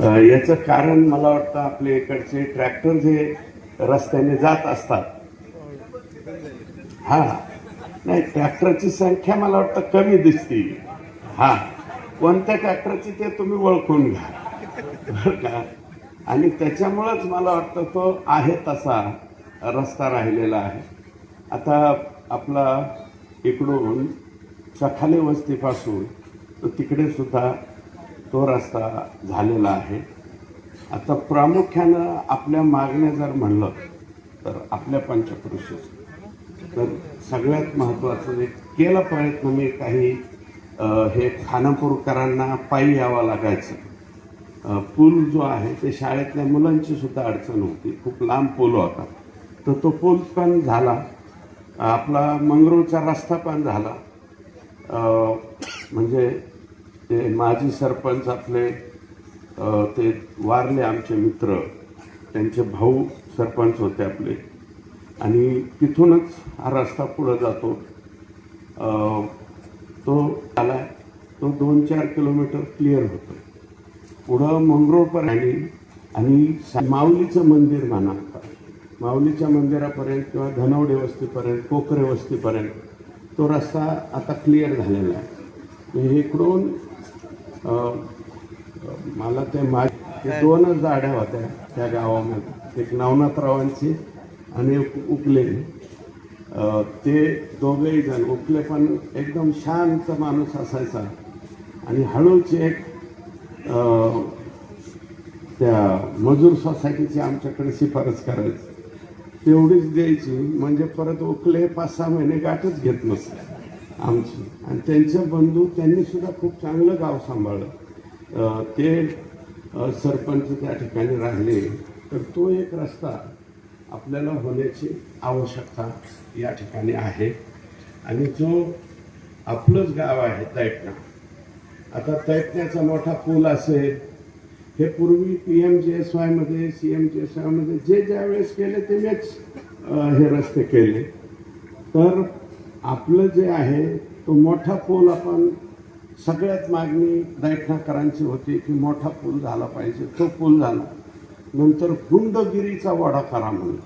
याचं कारण मला वाटतं आपले इकडचे ट्रॅक्टर जे रस्त्याने जात असतात. हा. नाही ट्रॅक्टरची संख्या मला वाटतं कमी दिसते. हा. कोणत्या ट्रॅक्टरची ते तुम्ही ओळखून घ्या. का? आणि त्याच्यामुळंच मला वाटतं तो आहे तसा रस्ता राहिलेला आहे. आता आपला इकडून सखाले वस्तीपासून तो तिकडे सुद्धा तो रस्ता झालेला आहे. आता प्रामुख्यानं आपल्या मागण्या जर म्हणलं तर आपल्या पंचकृषीच तर सगळ्यात महत्त्वाचं एक केला प्रयत्न मी काही हे खानापूरकरांना पायी यावं लागायचं. पूल जो आहे ते शाळेतल्या मुलांची सुद्धा अडचण होती. खूप लांब पूल होता. तर तो पूल पण झाला. आपला मंगरूळचा रस्ता पण झाला. म्हणजे ते माजी सरपंच आपले ते वारले आमचे मित्र. त्यांचे भाऊ सरपंच होते आपले. आणि तिथूनच हा रस्ता पुढं जातो. तो आला तो दोन चार किलोमीटर क्लिअर होतो. पुढं मंगरूळपर्यंत आणि माऊलीचं मंदिर म्हणा. माऊलीच्या मंदिरापर्यंत किंवा धनवडे वस्तीपर्यंत कोकरे वस्तीपर्यंत तो रस्ता आता क्लिअर झालेला आहे. हे इकडून मला ते मा दोनच जाड्या होत्या त्या गावामध्ये. एक नवनाथरावांची आणि एक उकले. ते दोघेही जण उकले पण एकदम शांत माणूस असायचा. आणि हळूच एक त्या मजूर सोसायटीची आमच्याकडे शिफारस करायची. तेवढीच द्यायची. म्हणजे परत उकले पाच सहा महिने गाठच घेत नसते आमची आणि त्यांचे बंधू त्यांनी सुद्धा खूप चांगलं गाव सांभाळलं. ते सरपंच त्या ठिकाणी राहिले तर तो एक रस्ता आपल्याला होण्याची आवश्यकता या ठिकाणी आहे. आणि जो आपलंच गाव आहे दैटणा आता तैटण्याचा मोठा पूल असेल हे पूर्वी पी एम जे एस वायमध्ये सी एम जी एस वायमध्ये जे ज्यावेळेस केले ते मीच हे रस्ते केले. तर आपलं जे आहे तो मोठा पूल आपण सगळ्यात मागणी दैठणाकरांची होती की मोठा पूल झाला पाहिजे तो पूल झाला. नंतर गुंडगिरीचा वडा करा म्हणून.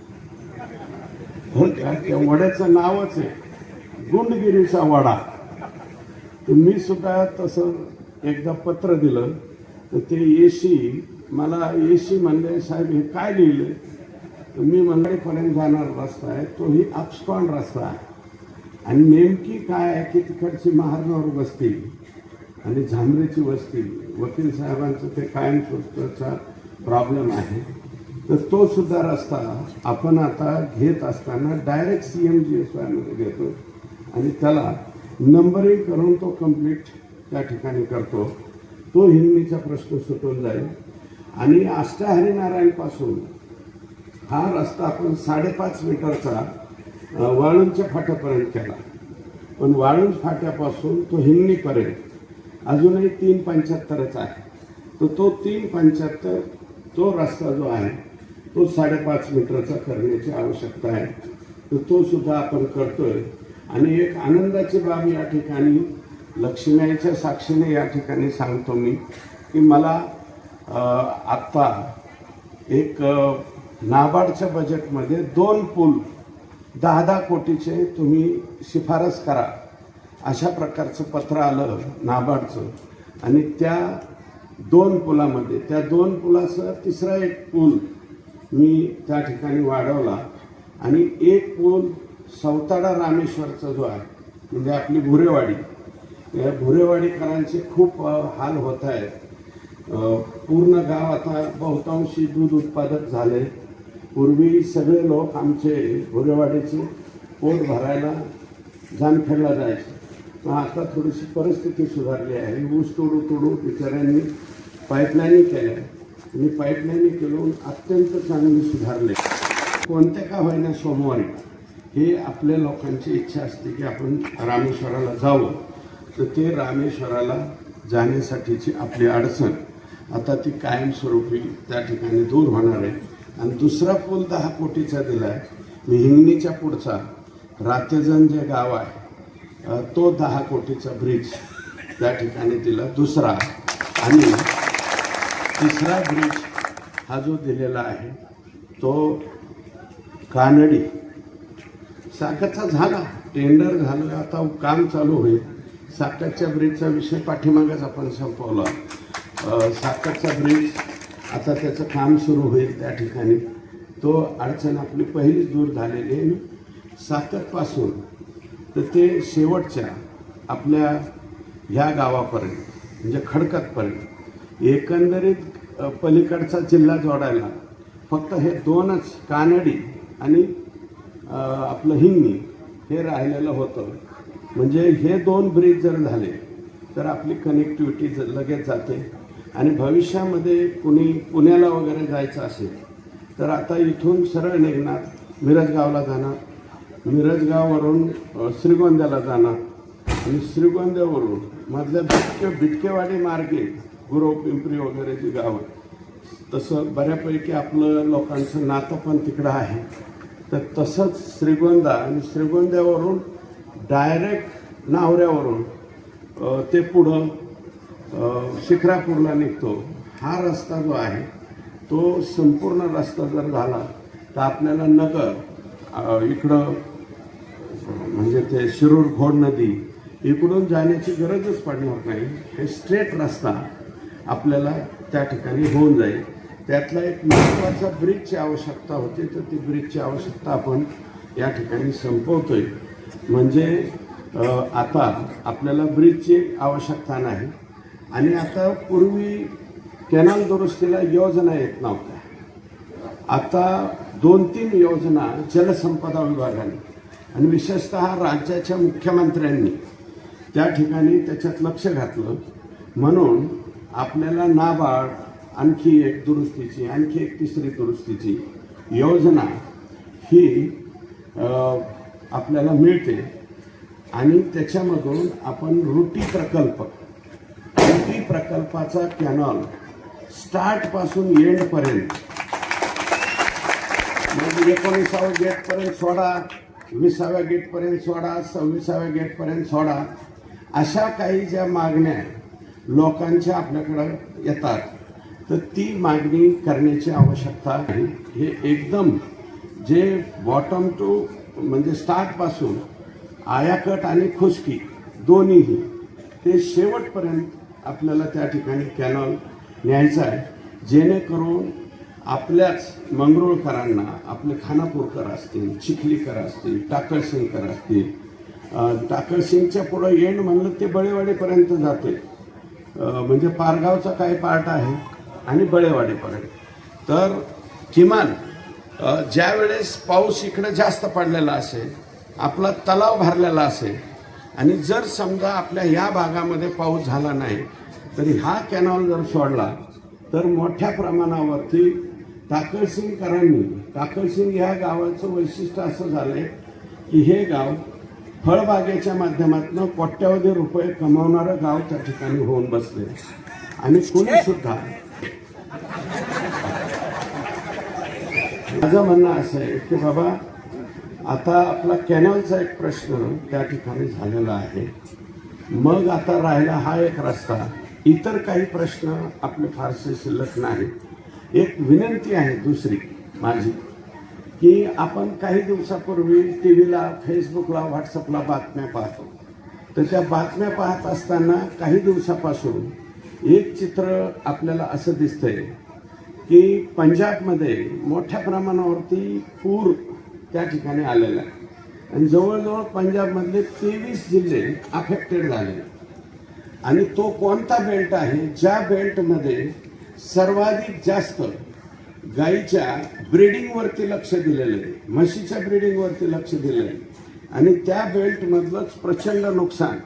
हो का? त्या वड्याचं नावच आहे गुंडगिरीचा वडा. तर मी सुद्धा तसं एकदा पत्र दिलं तर ते एशी मला एशी म्हणले साहेब हे काय लिहिलं तर मी मंडळीपर्यंत जाणार रस्ता आहे तोही अपस्कॉन रस्ता आहे. आणि नेमकी काय आहे की तिकडची महारनवर वस्ती आणि झांबरेची वस्ती वकील साहेबांचं ते कायम प्रॉब्लेम आहे. तर तो सुद्धा रस्ता आपण आता घेत असताना direct C M G S वायमध्ये घेतो आणि त्याला नंबरिंग करून तो कंप्लीट त्या ठिकाणी करतो. तो हिंदीचा प्रश्न सुटून जाईल. आणि अष्टहरिनारायणपासून हा रस्ता आपण साडेपाच मीटरचा वाळूंच्या फाट्यापर्यंत केला. पण वाळूंज फाट्यापासून तो हिंगणीपर्यंत. अजूनही तीन पंच्याहत्तरच आहे. तर तो तीन पंच्याहत्तर तो रस्ता जो आहे तो साडेपाच मीटरचा करण्याची आवश्यकता आहे. तर तो सुद्धा आपण करतोय. आणि एक आनंदाची बाब या ठिकाणी लक्ष्मीच्या साक्षीने या ठिकाणी सांगतो मी की मला आत्ता एक नाबार्डच्या बजेटमध्ये दोन पूल दहा दहा कोटीचे तुम्ही शिफारस करा. अशा प्रकारचं पत्र आलं नाबार्डचं. आणि त्या दोन पुलामध्ये त्या दोन पुलासह तिसरा एक पूल मी त्या ठिकाणी वाढवला. आणि एक पूल सौताडा रामेश्वरचा जो आहे म्हणजे आपली भुरेवाडी या भुरेवाडीकरांचे खूप हाल होत आहेत. पूर्ण गाव आता बहुतांशी दूध उत्पादक झाले. पूर्वी सगळे लोक आमचे गोरेवाडीचे पोट भरायला जामखेडला जायचे. मग आता थोडीशी परिस्थिती सुधारली आहे. ऊस तोडू तोडू बिचाऱ्यांनी पाईपलाईनी केल्या. आणि पाईपलाईनी केलून अत्यंत चांगली सुधारले. कोणत्या का होईना सोमवारी हे आपल्या लोकांची इच्छा असते की आपण रामेश्वराला जावं. तर ते रामेश्वराला जाण्यासाठीची आपली अडचण. आता ती कायमस्वरूपी त्या ठिकाणी दूर होणार आहे. आणि दुसरा पूल दहा कोटीचा दिला आहे हिंगणीच्या पुढचा. रातेजन जे गाव आहे तो दहा कोटीचा ब्रिज त्या ठिकाणी दिला. दुसरा आणि तिसरा ब्रिज हा जो दिलेला आहे तो कानडी. साखरचा झाला. टेंडर झालं आता काम चालू होईल. साखरच्या ब्रिजचा विषय पाठीमागच आपण संपवला. साखरचा ब्रिज आता त्याचं काम सुरू होईल त्या ठिकाणी. तो अडचण आपली पहिलीच दूर झालेली आहे सातकपासून तर ते शेवटच्या आपल्या ह्या गावापर्यंत म्हणजे खडकतपर्यंत. एकंदरीत पलीकडचा जिल्हा जोडायला फक्त हे दोनच कानडी आणि आपलं हिंगणी हे राहिलेलं होतं. म्हणजे हे दोन ब्रिज जर झाले तर आपली कनेक्टिव्हिटी ज- लगेच जाते. आणि भविष्यामध्ये कुणी पुण्याला वगैरे जायचं असेल तर आता इथून सरळ निघणार मिरजगावला जाणार. मिरजगाववरून श्रीगोंद्याला जाणार. आणि श्रीगोंद्यावरून मधल्या बिटके बिटकेवाडी मार्गे गुरव पिंपरी वगैरे जी गावं तसं बऱ्यापैकी आपलं लोकांचं नातं पण तिकडं आहे. तर तसंच श्रीगोंदा आणि श्रीगोंद्यावरून डायरेक्ट नावऱ्यावरून ते पुढं शिखरापूरला निघतो. हा रस्ता जो आहे तो संपूर्ण रस्ता जर झाला तर आपल्याला नगर इकडं म्हणजे ते शिरूर घोड नदी इकडून जाण्याची गरजच पडणार नाही. हे स्ट्रेट रस्ता आपल्याला त्या ठिकाणी होऊन जाईल. त्यातला एक महत्त्वाचा ब्रिजची आवश्यकता होती तर ती ब्रिजची आवश्यकता आपण या ठिकाणी संपवतोय. म्हणजे आता आपल्याला ब्रिजची आवश्यकता नाही. आणि आता पूर्वी कॅनल दुरुस्तीला योजना येत नव्हत्या. आता दोन तीन योजना जलसंपदा विभागाने आणि विशेषतः राज्याच्या मुख्यमंत्र्यांनी त्या ठिकाणी त्याच्यात लक्ष घातलं. म्हणून आपल्याला नाबार्ड आणखी एक दुरुस्तीची आणखी एक तिसरी दुरुस्तीची योजना ही आपल्याला मिळते. आणि त्याच्यामधून आपण रुटी प्रकल्प प्रकल्पाचा कॅनॉल स्टार्टपासून एंडपर्यंत मग म्हणजे एकोणीसाव्या गेटपर्यंत सोडा विसाव्या गेटपर्यंत सोडा सव्वीसाव्या गेटपर्यंत सोडा अशा काही ज्या मागण्या लोकांच्या आपल्याकडं येतात तर ती मागणी करण्याची आवश्यकता आहे. हे एकदम जे बॉटम टू म्हणजे स्टार्टपासून आयाकट आणि खुशकी दोन्हीही ते शेवटपर्यंत आपल्याला त्या ठिकाणी कॅनॉल न्यायचा आहे. जेणेकरून आपल्याच मंगरुळकरांना आपले खानापूरकर असतील चिखलीकर असतील टाकळसिंगकर असतील टाकळसिंगच्या पुढं एंड म्हणलं ते बळेवाडीपर्यंत जाते. म्हणजे पारगावचा काही पार्ट आहे आणि बळेवाडीपर्यंत. तर किमान ज्यावेळेस पाऊस इकडे जास्त पडलेला असेल आपला तलाव भरलेला असेल आणि जर समजा आपल्या ह्या भागामध्ये पाऊस झाला नाही तरी हा कॅनॉल जर सोडला तर मोठ्या प्रमाणावरती टाकळसिंगकरांनी टाकळसिंग ह्या गावाचं वैशिष्ट्य असं झालं आहे की हे गाव फळबागेच्या माध्यमातून कोट्यावधी रुपये कमावणारं गाव त्या ठिकाणी होऊन बसले. आणि कुणीसुद्धा माझं म्हणणं असं आहे की बाबा आता आपला कॅनलचा एक प्रश्न त्या ठिकाणी झालेला आहे. मग आता राहिला हा एक रस्ता. इतर काही प्रश्न आपले फारसे शिल्लक नाहीत एक विनंती आहे दुसरी माझी की आपण काही दिवसापूर्वी टी व्हीला फेसबुकला व्हॉट्सअपला बातम्या पाहतो. तर त्या बातम्या पाहत असताना काही दिवसापासून एक चित्र आपल्याला असं दिसतंय की पंजाबमध्ये मोठ्या प्रमाणावरती पूर त्या ठिकाणी आलेला आहे. आणि जवळजवळ पंजाबमधले तेवीस जिल्हे अफेक्टेड झाले आणि तो कोणता बेल्ट आहे? ज्या बेल्टमध्ये सर्वाधिक जास्त गाईच्या ब्रीडिंगवरती लक्ष दिलेलं आहे. म्हशीच्या ब्रीडिंगवरती लक्ष दिलेलं आहे. आणि त्या बेल्टमधलंच प्रचंड नुकसान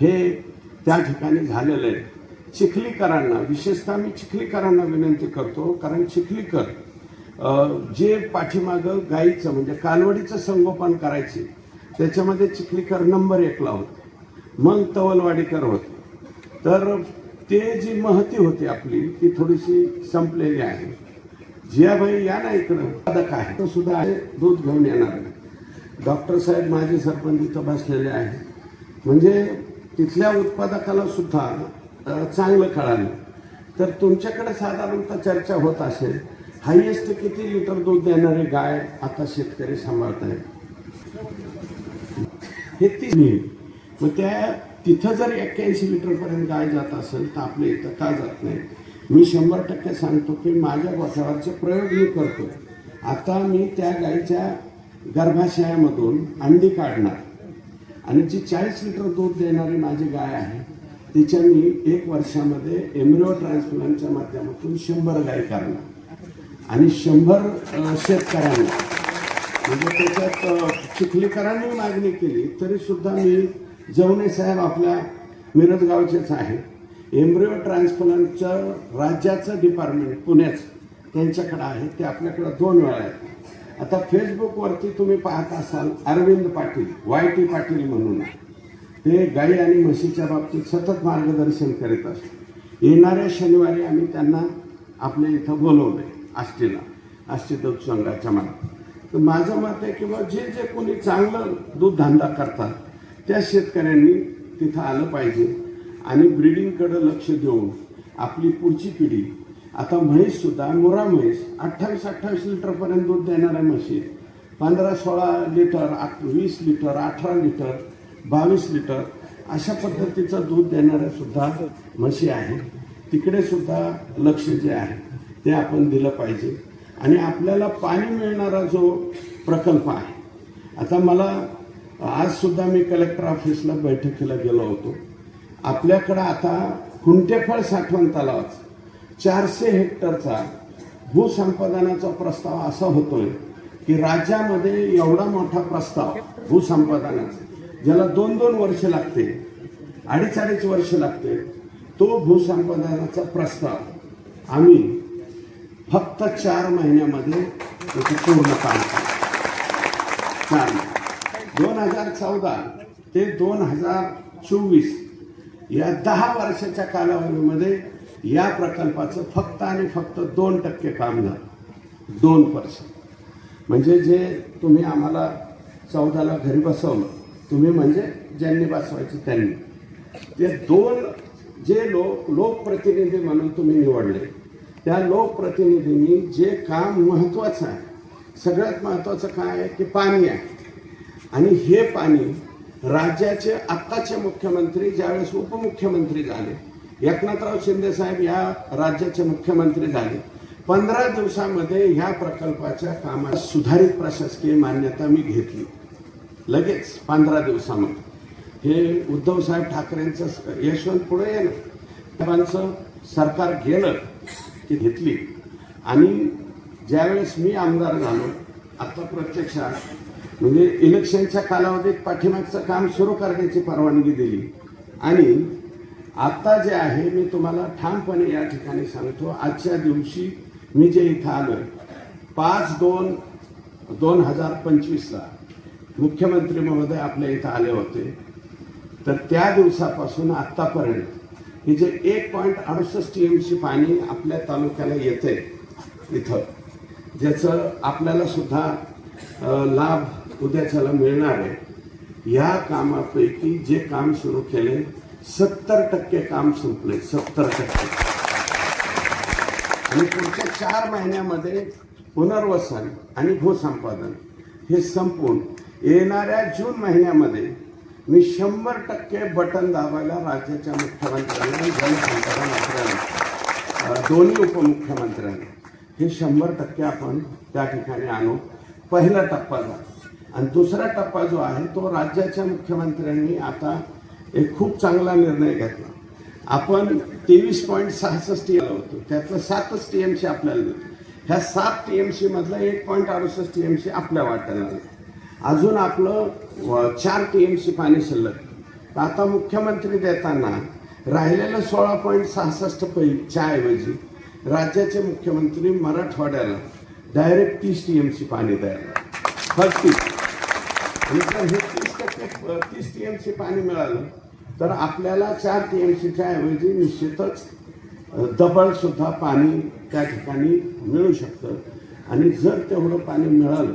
हे त्या ठिकाणी झालेलं आहे. चिखलीकरांना विशेषतः मी चिखलीकरांना विनंती करतो कारण चिखलीकर जे पाठीमागं गाईचं म्हणजे कालवडीचं संगोपन करायचे त्याच्यामध्ये चिखलीकर नंबर एकला होते. मग तवलवाडीकर होते. तर ते जी महती होती आपली ती थोडीशी संपलेली आहे. जियाबाई या ना इकडं. पदक आहे. तो सुद्धा आहे. दूध घेऊन येणार डॉक्टर साहेब माझे सरपंच इथं बसलेले आहे म्हणजे तिथल्या उत्पादकाला सुद्धा चांगलं कळालं. तर तुमच्याकडे साधारणतः चर्चा होत असेल हायएस्ट किती लिटर दूध देणारी गाय आता शेतकरी सांभाळत आहेत? हे ती मिळेल मग त्या तिथं जर एक्क्याऐंशी लिटरपर्यंत गाय जात असेल तर आपल्या इथं का जात नाही मी शंभर टक्के सांगतो की माझ्या गोठ्यावरचे प्रयोग मी करतो. आता मी त्या गायीच्या गर्भाशयामधून अंडी काढणार. आणि जी चाळीस लिटर दूध देणारी माझी गाय आहे तिच्या मी एक वर्षामध्ये एम्ब्रिओ ट्रान्सप्लांटच्या माध्यमातून शंभर गाय करणार. आणि शंभर शेतकऱ्यांना. म्हणजे त्याच्यात चिखलीकरांनी मागणी केली तरी सुद्धा मी जवणे साहेब आपल्या मिरजगावचेच आहे. एम्ब्रिओ ट्रान्सप्लांटचं राज्याचं डिपार्टमेंट पुण्याचं त्यांच्याकडं आहे. ते आपल्याकडं दोन वेळा आहेत. आता फेसबुकवरती तुम्ही पाहत असाल अरविंद पाटील वाय टी पाटील म्हणून. ते गाई आणि म्हशीच्या बाबतीत सतत मार्गदर्शन करीत असतो येणाऱ्या शनिवारी आम्ही त्यांना आपल्या इथं बोलवलंय. आष्टीला आष्टी दूध संघाच्या मनात. तर माझं मत आहे की बा जे जे कोणी चांगलं दूध धंदा करतात त्या शेतकऱ्यांनी तिथं आलं पाहिजे आणि ब्रिडिंगकडं लक्ष देऊन आपली पुढची पिढी आता म्हैससुद्धा मुरा म्हैस अठ्ठावीस अठ्ठावीस लिटरपर्यंत दूध देणाऱ्या म्हशी पंधरा सोळा लिटर आठ वीस लिटर अठरा लिटर बावीस लिटर अशा पद्धतीचं दूध देणाऱ्यासुद्धा म्हशी आहे तिकडेसुद्धा लक्ष जे आहे ते आपण दिलं पाहिजे. आणि आपल्याला पाणी मिळणारा जो प्रकल्प आहे. आता मला आजसुद्धा मी कलेक्टर ऑफिसला बैठकीला गेलो होतो. आपल्याकडं आता कुंटेफळ साठवण तलावाचा चारशे हेक्टरचा भूसंपादनाचा प्रस्ताव असा होतोय की राज्यामध्ये एवढा मोठा प्रस्ताव भूसंपादनाचा ज्याला दोन दोन वर्ष लागते अडीच अडीच वर्ष लागते तो भूसंपादनाचा प्रस्ताव आम्ही फक्त चार महिन्यामध्ये त्याचं पूर्ण काम चार. दोन हजार चौदा ते दोन हजार चोवीस या दहा वर्षाच्या कालावधीमध्ये या प्रकल्पाचं फक्त आणि फक्त दोन टक्के काम झालं. दोन पर्सेंट म्हणजे जे तुम्ही आम्हाला चौदाला घरी बसवलं तुम्ही म्हणजे ज्यांनी बसवायचे त्यांनी. ते दोन जे लोक लोकप्रतिनिधी म्हणून तुम्ही निवडले त्या लोकप्रतिनिधींनी जे काम महत्त्वाचं आहे सगळ्यात महत्त्वाचं काय आहे की पाणी आहे. आणि हे पाणी राज्याचे आत्ताचे मुख्यमंत्री ज्यावेळेस उपमुख्यमंत्री झाले एकनाथराव शिंदेसाहेब या राज्याचे मुख्यमंत्री झाले. पंधरा दिवसामध्ये ह्या प्रकल्पाच्या कामात सुधारित प्रशासकीय मान्यता मी घेतली. लगेच पंधरा दिवसामध्ये. हे उद्धवसाहेब ठाकरेंचं यशवंत पुढे येणं. साहेबांचं सरकार गेलं ती घेतली. आणि ज्यावेळेस मी आमदार झालो आता प्रत्यक्षात म्हणजे इलेक्शनच्या कालावधीत पाठीमागचं काम सुरू करण्याची परवानगी दिली. आणि आत्ता जे आहे मी तुम्हाला ठामपणे या ठिकाणी सांगतो आजच्या दिवशी मी जे इथं आलोय पाच दोन दोन हजार पंचवीसला मुख्यमंत्री महोदय आपल्या इथं आले होते. तर त्या दिवसापासून आत्तापर्यंत हे जे एक पॉईंट अडुसष्ट टी एम सी पाणी आपल्या तालुक्याला येते इथं ज्याचं आपल्याला सुद्धा लाभ उद्याच्याला मिळणार आहे. या कामापैकी जे काम सुरू केले सत्तर टक्के काम संपले सत्तर टक्के. आणि पुढच्या चार महिन्यामध्ये पुनर्वसन आणि भूसंपादन हे संपून येणाऱ्या जून महिन्यामध्ये मी शंभर टक्के बटन दाबायला राज्याच्या मुख्यमंत्र्यांना आणि जलसंपदा मंत्र्यांना दोन्ही उपमुख्यमंत्र्यांना. हे शंभर टक्के आपण त्या ठिकाणी आणू. पहिला टप्पा झाला आणि दुसरा टप्पा जो आहे तो राज्याच्या मुख्यमंत्र्यांनी आता एक खूप चांगला निर्णय घेतला. आपण तेवीस पॉईंट सहासष्ट टी होतो. त्यातलं सातच टी एम सी आपल्याला मिळतो ह्या सात टी एम सीमधलं एक पॉईंट अडुसष्ट टी एम सी आपल्या वाट्याला आलं. अजून आपलं चार टी एम सी पाणी शिल्लक. तर आता मुख्यमंत्री देताना राहिलेलं सोळा पॉईंट सहासष्ट पैच्या ऐवजी राज्याचे मुख्यमंत्री मराठवाड्याला डायरेक्ट तीस टी एम सी पाणी द्यायला. फक्त तीस आणि जर हे तीस टक्के तीस टी एम सी पाणी मिळालं तर आपल्याला चार टी एम सीच्या ऐवजी निश्चितच दबळसुद्धा पाणी त्या ठिकाणी मिळू शकतं. आणि जर तेवढं पाणी मिळालं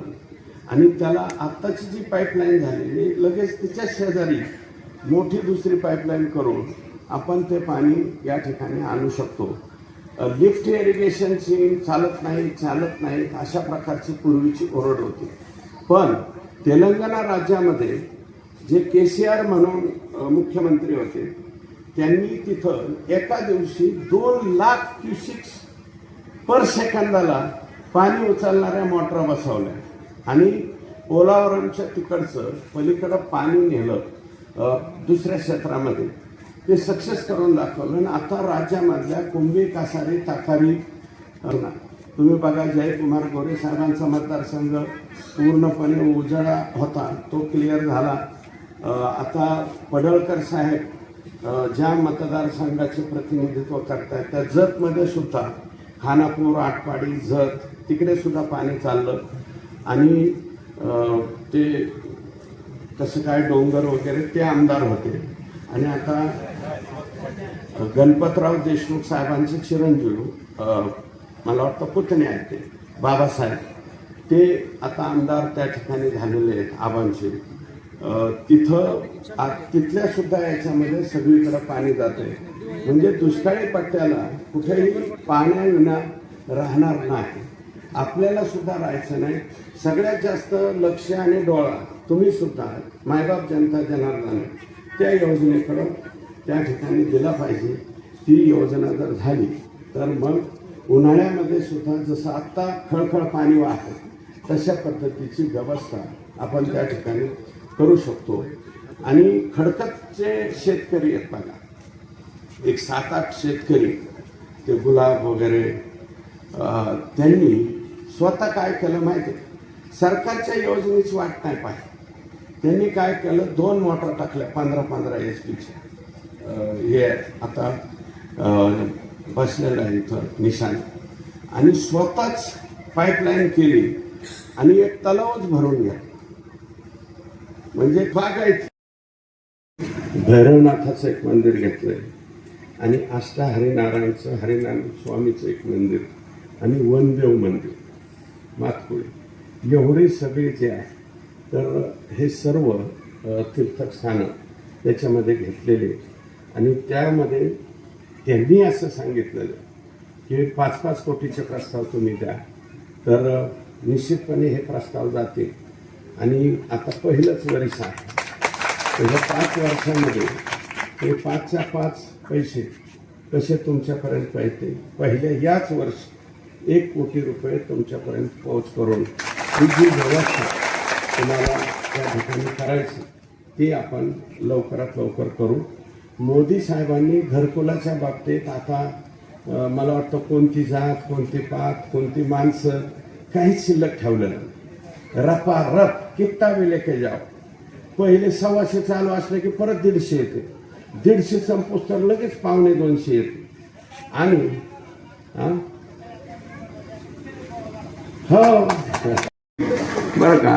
आणि त्याला आत्ताची जी पाईपलाईन झालेली लगेच तिच्या शेजारी मोठी दुसरी पाईपलाईन करून आपण ते पाणी या ठिकाणी आणू शकतो. लिफ्ट इरिगेशनची चालत नाही चालत नाही अशा प्रकारची पूर्वीची ओरड होती. पण तेलंगणा राज्यामध्ये जे के सी आर म्हणून मुख्यमंत्री होते त्यांनी तिथं एका दिवशी दोन लाख क्युसिक्स पर सेकंदाला पाणी उचलणाऱ्या मोटरा बसवल्या. आणि पोलावरमच्या तिकडचं पलीकडं पाणी नेलं दुसऱ्या क्षेत्रामध्ये. ते सक्सेस करून दाखवलं आणि आता राज्यामधल्या कुंभी कासारी ताकारी तुम्ही बघा जयकुमार गोरे साहेबांचा मतदारसंघ पूर्णपणे उजळा होता तो क्लिअर झाला. आता पडळकर साहेब ज्या मतदारसंघाचे प्रतिनिधित्व करतायत त्या जतमध्ये सुद्धा खानापूर आटपाडी जत तिकडे सुद्धा पाणी चाललं. आणि ते कसं काय डोंगर वगैरे ते आमदार होते. आणि आता गणपतराव देशमुख साहेबांचे चिरंजीव मला वाटतं पुतणे आहेत ते बाबासाहेब. ते आता आमदार त्या ठिकाणी झालेले आहेत आबांचे. तिथं आ- तिथल्या सुद्धा याच्यामध्ये सगळीकडे पाणी जाते म्हणजे दुष्काळी पट्ट्याला कुठेही पाण्याविना राहणार नाही. आपल्याला सुद्धा राहायचं नाही. सगळ्यात जास्त लक्ष आणि डोळा तुम्ही सुद्धा मायबाप जनता जनार्दन त्या योजनेकडं त्या ठिकाणी दिला पाहिजे. ती योजना जर झाली तर मग उन्हाळ्यामध्ये सुद्धा जसं आत्ता खळखळ पाणी वाहतं तशा पद्धतीची व्यवस्था आपण त्या ठिकाणी करू शकतो. आणि खडकतचे शेतकरी आहेत बघा. एक सात आठ शेतकरी ते गुलाब वगैरे त्यांनी स्वतः काय केलं माहिती आहे? सरकारच्या योजनेची वाट नाही पाहिजे त्यांनी काय केलं? दोन मोटर टाकल्या पंधरा पंधरा एच पीच्या. हे आता बसलेलं आहे इथं निशाण. आणि स्वतःच पाईपलाईन केली आणि एक तलावच भरून घ्या म्हणजे बागायत भैरवनाथाचं एक मंदिर घेतलंय आणि आष्टा हरिनारायणचं हरिनारायण स्वामीचं एक मंदिर आणि वनदेव मंदिर. मातपुळे एवढी सगळी जे आहे तर हे सर्व तीर्थस्थानं त्याच्यामध्ये घेतलेले आणि त्यामध्ये त्यांनी असं सांगितलेलं की पाच पाच कोटीचे प्रस्ताव तुम्ही द्या. तर निश्चितपणे हे प्रस्ताव जाते आणि आता पहिलंच वर्ष आहे. त्याच्या पाच वर्षामध्ये ते पाचच्या पाच पैसे कसे तुमच्यापर्यंत पाहिजे पहिल्या याच वर्ष एक कोटी रुपये तुमच्यापर्यंत पोहोच करून ही जी व्यवस्था तुम्हाला त्या ठिकाणी करायची ती आपण लवकरात लवकर करू. मोदी साहेबांनी घरकुलाच्या बाबतीत आता मला वाटतं कोणती जात कोणती पात कोणती माणसं काहीच शिल्लक ठेवलं नाही. रपा रप कित्ता भी लेके जाओ. पहिले सव्वाशे चालू असले की परत दीडशे येते. दीडशे संपुस्तर लगेच पावणे दोनशे येते. आणि हो. बरं का?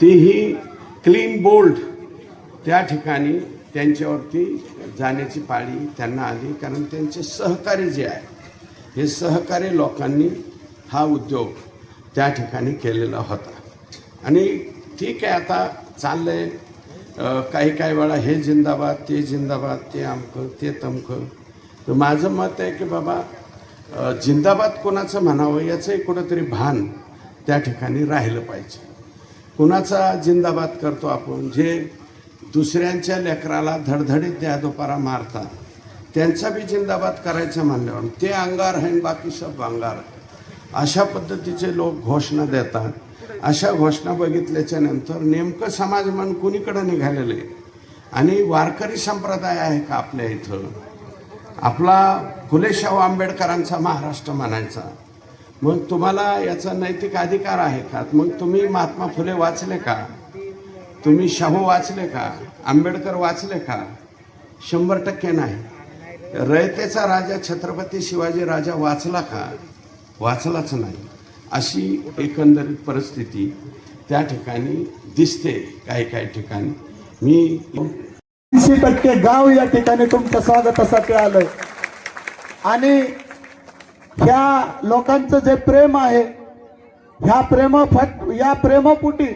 तीही क्लीन बोल्ड त्या ठिकाणी त्यांच्यावरती जाण्याची पाळी त्यांना आली कारण त्यांचे सहकारी जे आहे हे सहकारी लोकांनी हा उद्योग त्या ठिकाणी केलेला होता. आणि ठीक आहे आता चाललंय. आहे काही काही वेळा हे जिंदाबाद ते जिंदाबाद ते अमकं ते तमकं तर माझं मत आहे की बाबा जिंदाबाद कोणाचं म्हणावं याचंही कुठंतरी भान त्या ठिकाणी राहिलं पाहिजे. कुणाचा जिंदाबाद करतो आपण? जे दुसऱ्यांच्या लेकराला धडधडीत द्या दुपारा मारतात. त्यांचा बी जिंदाबाद करायचं म्हणल्यावर ते अंगार आहे बाकी सब अंगार अशा पद्धतीचे लोक घोषणा देतात. अशा घोषणा बघितल्याच्या नंतर नेमकं समाज मन कुणीकडे निघालेलं आहे? आणि वारकरी संप्रदाय आहे का आपल्या इथं? आपला फुले शाहू आंबेडकरांचा महाराष्ट्र म्हणायचा. मग तुम्हाला याचा नैतिक अधिकार आहे का? मग तुम्ही महात्मा फुले वाचले का? तुम्ही शाहू वाचले का? आंबेडकर वाचले का? शंभर टक्के नाही. रयतेचा राजा छत्रपती शिवाजी राजा वाचला का? वाचलाच नाही. अशी एकंदरीत परिस्थिती त्या ठिकाणी दिसते काही काही ठिकाणी. मी ऐंशी टक्के गाव या ठिकाणी तुमचं स्वागतासाठी आलं आणि ह्या लोकांचं जे प्रेम आहे ह्या प्रेम या प्रेमपुटी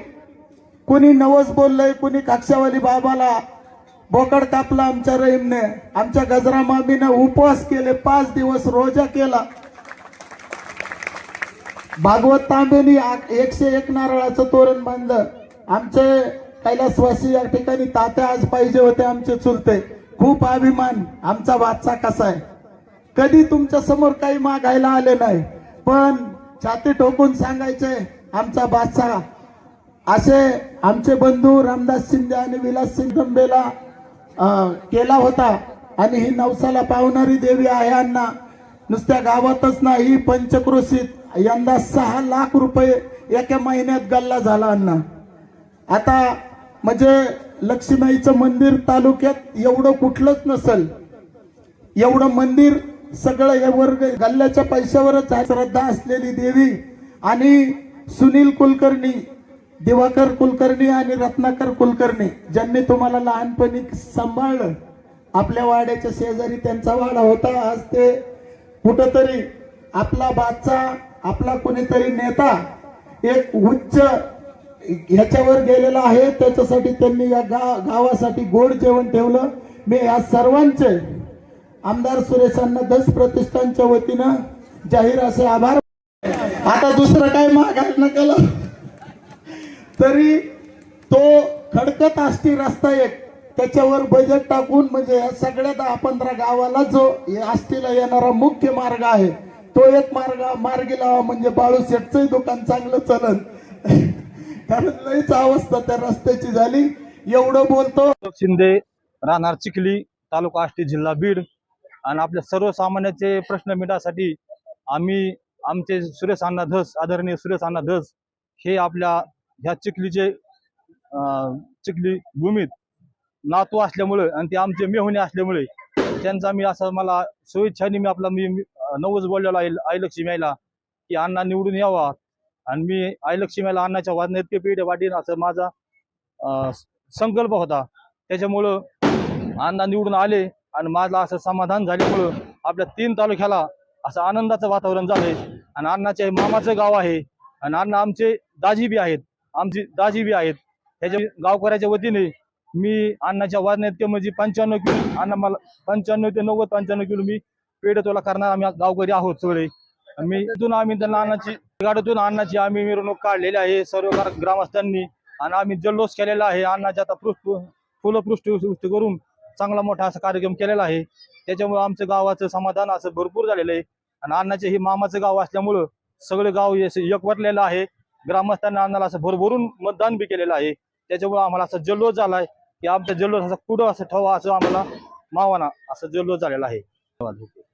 कुणी नवस बोललंय कुणी काक्षावाली बाबाला बोकड कापला आमच्या रहीमने आमच्या गजरा मामीने उपवास केले पाच दिवस रोजा केला. भागवत तांबेनी आ- एकशे एक नारळाचं तोरण बांधलं. आमचे कैलासवासी या ठिकाणी तात्या आज पाहिजे होते आमचे चुलते. खूप अभिमान आमचा वाचा कसा आहे? कधी तुमच्यासमोर काही मागायला आले नाही. पण छाती ठोकून सांगायचे आमचा बादशाह. असे आमचे बंधू रामदास शिंदे आणि विलास सिंग गंबेला केला होता. आणि ही नवसाला पावणारी देवी आहे अण्णा. नुसत्या गावातच नाही पंचक्रोशीत यंदा सहा लाख रुपये एका महिन्यात गल्ला झाला अण्णा. आता म्हणजे लक्ष्मीचं मंदिर तालुक्यात एवढं कुठलंच नसल. एवढं मंदिर सगळं हे वर्ग गल्ल्याच्या पैशावरच श्रद्धा असलेली देवी आणि सुनील कुलकर्णी दिवाकर कुलकर्णी आणि रत्नाकर कुलकर्णी ज्यांनी तुम्हाला लहानपणी सांभाळलं. आपल्या वाड्याच्या शेजारी त्यांचा वाडा होता. आज ते कुठंतरी आपला बादचा आपला कोणीतरी नेता एक उच्च ह्याच्यावर गेलेला आहे. त्याच्यासाठी त्यांनी या गा गावासाठी गोड जेवण ठेवलं. मी या सर्वांचे आमदार सुरेशांना दस प्रतिष्ठानच्या वतीनं जाहीर असे आभार. आता दुसरं काय मागायला नकल? तरी तो खडकत असती रस्ता एक त्याच्यावर बजेट टाकून म्हणजे या सगळ्या दहा पंधरा गावाला जो या आष्टीला येणारा मुख्य मार्ग आहे तो एक मार्ग मार्गी लावा म्हणजे बाळू शेटचंही दुकान चांगलं चलन. कारण लईच अवस्था त्या रस्त्याची झाली. एवढं बोलतो. शिंदे राहणार चिखली तालुका आष्टी जिल्हा बीड. आणि आपल्या सर्वसामान्याचे प्रश्न मिटासाठी आम्ही आमचे सुरेश अण्णा धस आदरणीय सुरेश अण्णा धस हे आपल्या ह्या चिखलीचे चिखली भूमीत नातू असल्यामुळे आणि ते आमचे मेहुणे असल्यामुळे त्यांचा मी असा मला स्वेच्छाने मी आपला मी नवज बोललेलो आहे आई की अण्णा निवडून यावा. आणि मी आई यायला अण्णाच्या वादन इतके पिढे वाटेन असं माझा संकल्प होता. त्याच्यामुळं अण्णा निवडून आले. आणि माझं असं समाधान झाल्यामुळं आपल्या तीन तालुक्याला असं आनंदाचं वातावरण झालंय. आणि अण्णाचे मामाचं गाव आहे. आणि अण्णा आमचे दाजी बी आहेत. आमची दाजी बी आहेत. त्याच्या गावकऱ्याच्या वतीने मी अण्णाच्या वाजण्यात ते म्हणजे पंच्याण्णव किलो अण्णा मला पंच्याण्णव ते नव्वद पंच्याण्णव किलो मी पेढे करणार. आम्ही गावकरी आहोत सगळे. मी इथून आम्ही त्यांना अण्णाची गाडीतून अण्णाची आम्ही मिरवणूक काढलेली आहे. सर्व ग्रामस्थांनी आणि आम्ही जल्लोष केलेला आहे. अण्णाच्या आता पृष्ठ फुलपृष्ठ करून चांगला मोठा असा कार्यक्रम केलेला आहे. त्याच्यामुळे आमचं गावाचं समाधान असं भरपूर झालेलं आहे. आणि अण्णाचे हे मामाचं गाव असल्यामुळं सगळं गाव हे एकवटलेलं आहे. ग्रामस्थांनी अण्णाला असं भरभरून मतदान बी केलेलं आहे. त्याच्यामुळे आम्हाला असं जल्लोष झालाय की आमचा जल्लोष असा कुठं असं ठेवा असं आम्हाला मावाना असं जल्लोष झालेला आहे. धन्यवाद